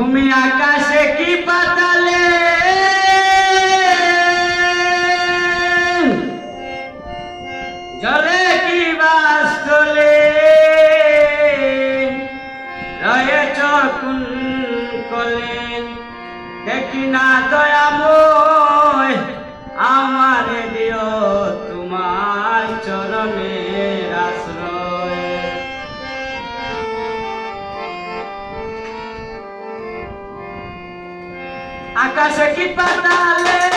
তুমি আকাশে কি পাতালে? জলে কি বাস্তলে? রয়েছ কুন কলে? দেখি না দয়াময় আকাশে কি পাতালে